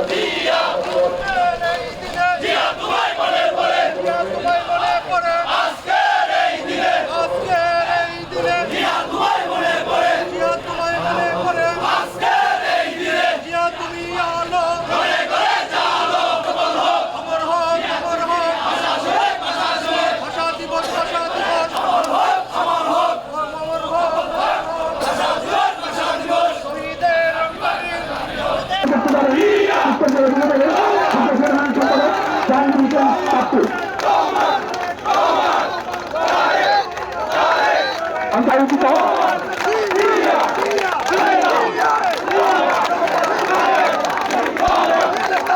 উত্তর হোসেন পাপ্পু আন্তর্জাতিক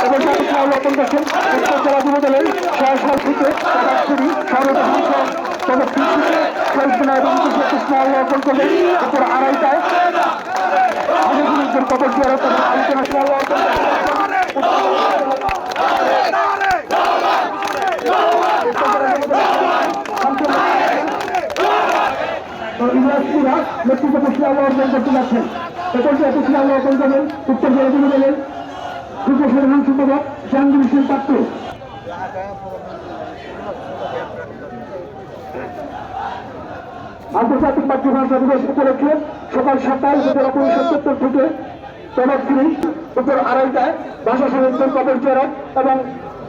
এবং সাথে খেয়াল রতন করছেন উত্তর জেলা থেকে সরাসরি কল্পনা এবং কৃষ্ণ অর্পণ করবেন উপর আড়াইটায় কবর দিয়ে আলোচনা অর্পণ ইংরাজপুরা নেতৃত্ব কুষ্টিয়া অর্জন করতে যাচ্ছেন এরপর কুষ্টিয়া অর্জন করবেন উত্তর জেলা যুবদলের যুব সাধারণ সম্পাদক জাহাঙ্গীর হোসেন পাত্র আন্তর্জাতিক মাতৃভাষা দিবস উপলক্ষে সকাল সাতটায় উপজেলা পরিষদ চত্বর থেকে প্রভাবশ্রী উপর আড়াইটায় ভাষা সাহিত্যের কবর জেরত এবং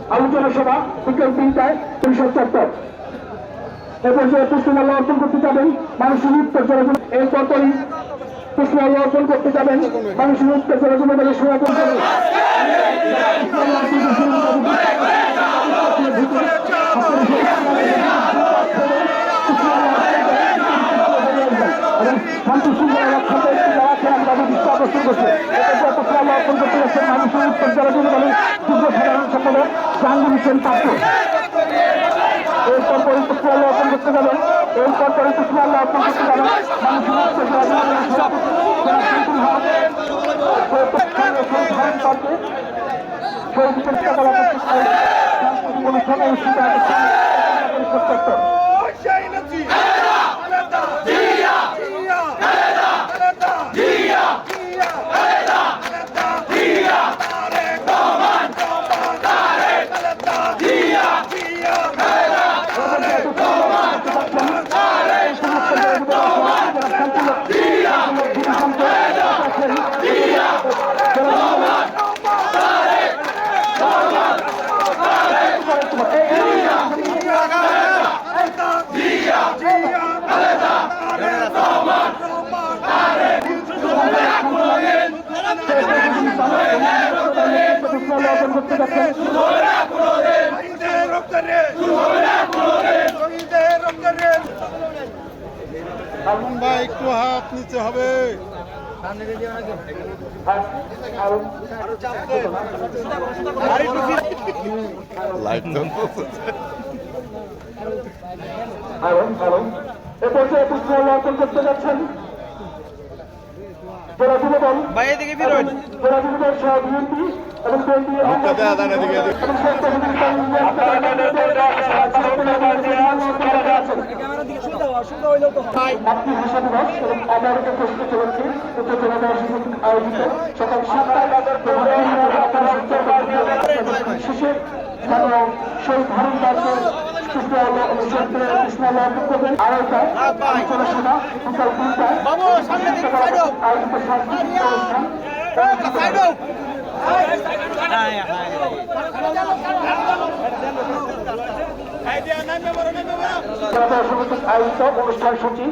আলোচনা সভা বিকেল তিনটায় পরিষদ চত্বর এ পর্যায়ে পুষ্পমাল্য অর্পণ করতে যাবেন, মানুষের উত্তর জনগণ এরপর পরই পুষ্পমাল্য অর্পণ করতে যাবেন, মানুষের উত্তর জনগণের সমাপন করে শান্তি শৃঙ্খলা রক্ষাতে যারা আছেন আমি তাদের দৃষ্টি আকর্ষণ করছি এরপর পুষ্পমাল্য অর্পণ করতে যাচ্ছেন মানুষের উত্তর জনগণের যুগ্ম সাধারণ সম্পাদক জাহাঙ্গীর হোসেন পাত্র এরপর করতে যাবেন এরপর পরে পুষ্পাল্য অর্পণ করতে যাবেন মানুষের উত্তর জনগণের সভাপতি যারা শান্তির হাত ধারণ করতে শহীদ চেষ্টা করা অনুষ্ঠান অনুষ্ঠিত অর্পণ করতে যাচ্ছেন। হারুন ভাই একটু হাত নিচে হবে। করতে যাচ্ছেন ভাই এদিকে যুবদল সহ বিএনপি এবং। এবং এবং সকাল সাতটায় শেষে স্থানীয় শহীদ হারুন দাসের আয়োজিত সাংস্কৃতিক অনুষ্ঠান আয়োজিত অনুষ্ঠান সূচি।